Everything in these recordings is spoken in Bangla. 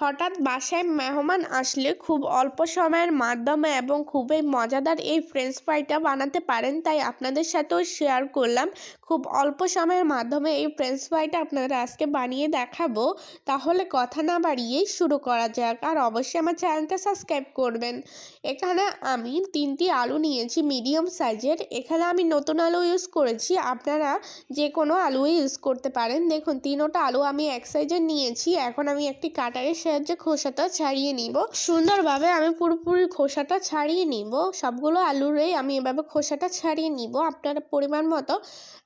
হঠাৎ বাসায় মেহমান আসলে খুব অল্প সময়ের মাধ্যমে এবং খুবই মজাদার এই ফ্রেঞ্চ ফ্রাইটা বানাতে পারেন, তাই আপনাদের সাথেও শেয়ার করলাম। খুব অল্প সময়ের মাধ্যমে এই ফ্রেঞ্চ ফ্রাইটা আপনারা আজকে বানিয়ে দেখাবো। তাহলে কথা না বাড়িয়েই শুরু করা যাক, আর অবশ্যই আমার চ্যানেলটা সাবস্ক্রাইব করবেন। এখানে আমি তিনটি আলু নিয়েছি মিডিয়াম সাইজের এখানে আমি নতুন আলু ইউজ করেছি, আপনারা যে কোনো আলুই ইউজ করতে পারেন। দেখুন, তিনোটা আলু আমি এক সাইজের নিয়েছি। এখন আমি একটি কাটারের সাহায্যে খোসাটা ছাড়িয়ে নিব। সুন্দরভাবে আমি পুরোপুরি খোসাটা ছাড়িয়ে নিব। সবগুলো আলুরেই আমি এভাবে খোসাটা ছাড়িয়ে নিব। আপনারা পরিমাণ মতো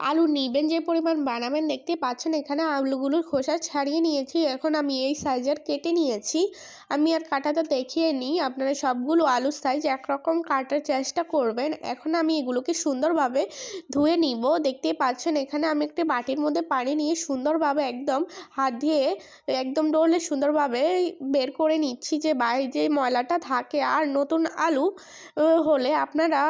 আলু নিবেন, যে পরিমাণ বানাবেন দেখতে পাচ্ছেন এখানে আলুগুলোর খোসা ছাড়িয়ে নিয়েছি। এখন আমি এই সাইজের কেটে নিয়েছি। আমি আর কাটাটা দেখিয়ে নিই। আপনারা সবগুলো আলুর সাইজ একরকম কাটার চেষ্টা করবেন। এখন আমি এগুলোকে সুন্দরভাবে ধুয়ে নিব। দেখতে পাচ্ছেন এখানে আমি একটি বাটির মধ্যে পানি নিয়ে সুন্দরভাবে একদম হাত দিয়ে একদম ডলে সুন্দরভাবে বের করে নিচ্ছি যে বাইরে যে ময়লাটা থাকে আর নতুন আলু হলে আপনারা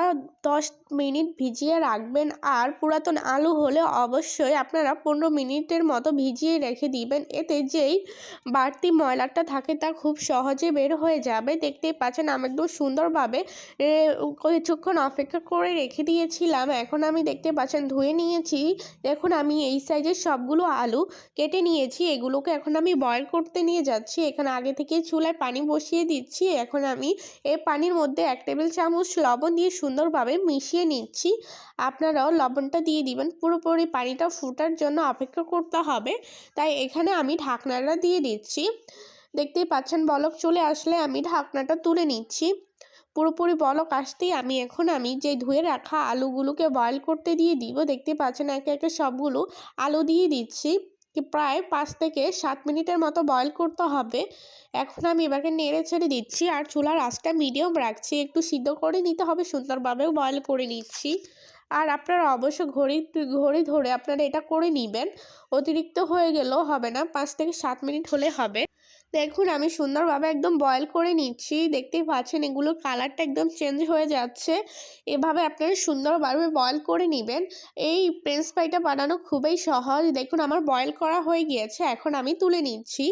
দশ মিনিট ভিজিয়ে রাখবেন। আর পুরাতন আলু হলে অবশ্যই আপনারা পনেরো মিনিটের মতো ভিজিয়ে রেখে দিবেন। এতে যেই বাড়তি ময়লাটা থাকে তা খুব সহজে বের হয়ে যাবে। দেখতেই পাচ্ছেন আমি একদম সুন্দরভাবে কিছুক্ষণ অপেক্ষা করে রেখে দিয়েছিলাম। এখন আমি দেখতে পাচ্ছেন ধুয়ে নিয়েছি। দেখুন আমি এই সাইজের সবগুলো আলু কেটে নিয়েছি। এগুলোকে এখন আমি বয়ল করতে নিয়ে যাচ্ছি। এখানে আগে থেকে চুলায় পানি বসিয়ে দিচ্ছি। এখন আমি এই পানির মধ্যে এক টেবিল চামচ লবণ দিয়ে সুন্দরভাবে মিশিয়ে নিচ্ছি। আপনারাও লবণটা দিয়ে দিবেন। পুরোপুরি পানিটা ফুটার জন্য অপেক্ষা করতে হবে। তাই এখানে আমি ঢাকনাটা দিয়ে দিচ্ছি। দেখতেই পাচ্ছেন বলক চলে আসলে আমি ঢাকনাটা তুলে নিচ্ছি। পুরোপুরি বলক আসতেই আমি এখন আমি যে ধুয়ে রাখা আলুগুলোকে বয়েল করতে দিয়ে দিব দেখতে পাচ্ছেন একে একে সবগুলো আলু দিয়ে দিচ্ছি। প্রায় পাঁচ থেকে সাত মিনিটের মতো বয়েল করতে হবে। এখন আমি এবারে নেড়ে ছেড়ে দিচ্ছি আর চুলার আঁচটা মিডিয়াম রাখছি। একটু সিদ্ধ করে নিতে হবে, সুন্দরভাবেও বয়েল করে নিচ্ছি। আর আপনারা অবশ্য ঘড়ি ঘড়ি ধরে আপনারা এটা করে নেবেন। অতিরিক্ত হয়ে গেলেও হবে না, পাঁচ থেকে সাত মিনিট হলে হবে। দেখুন, আমি সুন্দরভাবে একদম বয়েল করে নিচ্ছি। দেখতেই পাচ্ছেন এগুলোর কালারটা একদম চেঞ্জ হয়ে যাচ্ছে। এভাবে আপনারা সুন্দরভাবে বয়েল করে নেবেন। এই ফ্রেঞ্চ ফ্রাইটা বানানো খুবই সহজ। দেখুন, আমার বয়েল করা হয়ে গিয়েছে, এখন আমি তুলে নিচ্ছি।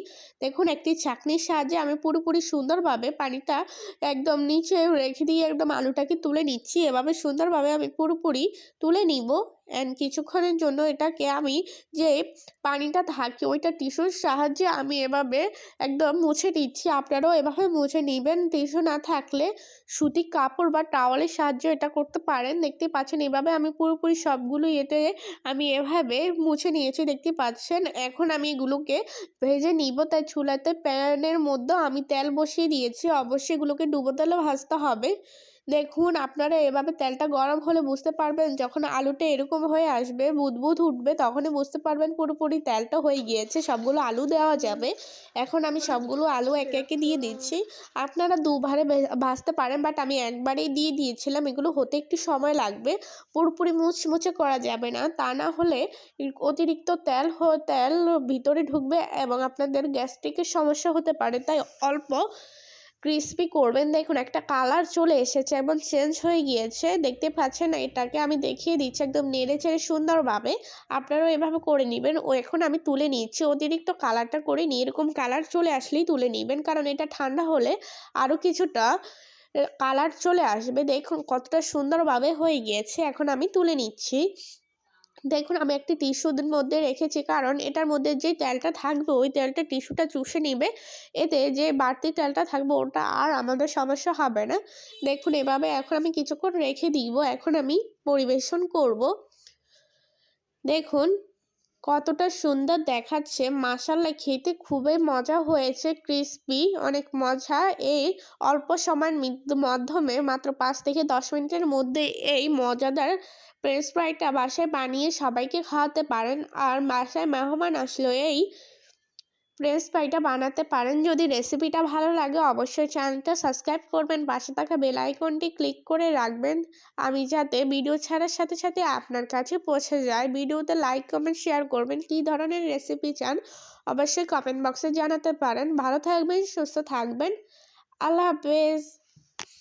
দেখুন, একটি চাকনির সাহায্যে আমি পুরোপুরি সুন্দরভাবে পানিটা একদম নিচে রেখে দিয়ে একদম আলুটাকে তুলে নিচ্ছি। এভাবে সুন্দরভাবে আমি পুরোপুরি তুলে নিব। অ্যান্ড কিছুক্ষণের জন্য এটাকে আমি যে পানিটা থাকে, ওইটা টিস্যুর সাহায্যে আমি এভাবে একদম মুছে দিচ্ছি আপনারাও এভাবে মুছে নেবেন। টিস্যু না থাকলে সুতি কাপড় বা টাওয়ালের সাহায্যে এটা করতে পারেন। দেখতে পাচ্ছেন, এভাবে আমি পুরোপুরি সবগুলো এতে আমি এভাবে মুছে নিয়েছি, দেখতে পাচ্ছেন। এখন আমি এগুলোকে ভেজে নিব। তাই চুলাতে প্যানের মধ্যে আমি তেল বসিয়ে দিয়েছি। অবশ্যই এগুলোকে ডুবো তেলে ভাজতে হবে। দেখুন, আপনারা এভাবে তেলটা গরম হলে বুঝতে পারবেন যখন আলুটা এরকম হয়ে আসবে, বুদবুদ উঠবে, তখনই বুঝতে পারবেন পুরোপুরি তেলটা হয়ে গিয়েছে, সবগুলো আলু দেওয়া যাবে। এখন আমি সবগুলো আলু একে একে দিয়ে দিচ্ছি। আপনারা দুবারে ভাজতে পারেন, বাট আমি একবারেই দিয়ে দিয়েছিলাম, এগুলো হতে একটু সময় লাগবে, পুরোপুরি মুচমুচে করা যাবে না। তা না হলে অতিরিক্ত তেল তেল ভিতরে ঢুকবে এবং আপনাদের গ্যাস্ট্রিকের সমস্যা হতে পারে, তাই অল্প ক্রিস্পি করবেন। দেখুন, একটা কালার চলে এসেছে এবং চেঞ্জ হয়ে গিয়েছে। দেখতে পাচ্ছেন এটাকে আমি দেখিয়ে দিচ্ছি একদম নেড়ে চেড়ে সুন্দরভাবে। আপনারাও এভাবে করে নেবেন। ও এখন আমি তুলে নিচ্ছি। অতিরিক্ত কালারটা করে নিই এরকম কালার চলে আসলেই তুলে নেবেন। কারণ এটা ঠান্ডা হলে আরও কিছুটা কালার চলে আসবে। দেখুন, কতটা সুন্দরভাবে হয়ে গিয়েছে। এখন আমি তুলে নিচ্ছি। দেখুন, আমি একটি টিস্যুর মধ্যে রেখেছি। কারণ এটার মধ্যে যে তেলটা থাকবে, ওই তেলটা টিস্যুটা চুষে নেবে। এতে যে বাড়তি তেলটা থাকবে, ওটা আর আমাদের সমস্যা হবে না। দেখুন, এভাবে এখন আমি কিছুক্ষণ রেখে দিব। এখন আমি পরিবেশন করব। দেখুন কতটা সুন্দর দেখাচ্ছে। মাসাল্লা খেতে খুবই মজা হয়েছে ক্রিসপি অনেক মজা। এই অল্প সময়ের মাধ্যমে মাত্র পাঁচ থেকে দশ মিনিটের মধ্যে এই মজাদার ফ্রেঞ্চ ফ্রাইটা বাসায় বানিয়ে সবাইকে খাওয়াতে পারেন। আর বাসায় মেহমান আসলে এই ফ্রেঞ্চ ফ্রাইটা বানাতে পারেন। যদি রেসিপিটা ভালো লাগে, অবশ্যই চ্যানেলটা সাবস্ক্রাইব করবেন। পাশে থাকা বেল আইকনটি ক্লিক করে রাখবেন। আমি যাতে ভিডিও ছাড়ার সাথে সাথে আপনার কাছে পৌঁছে যায়। ভিডিওতে লাইক কমেন্ট শেয়ার করবেন। কী ধরনের রেসিপি চান, অবশ্যই কমেন্ট বক্সে জানাতে পারেন। ভালো থাকবেন, সুস্থ থাকবেন। আল্লাহ হাফেজ।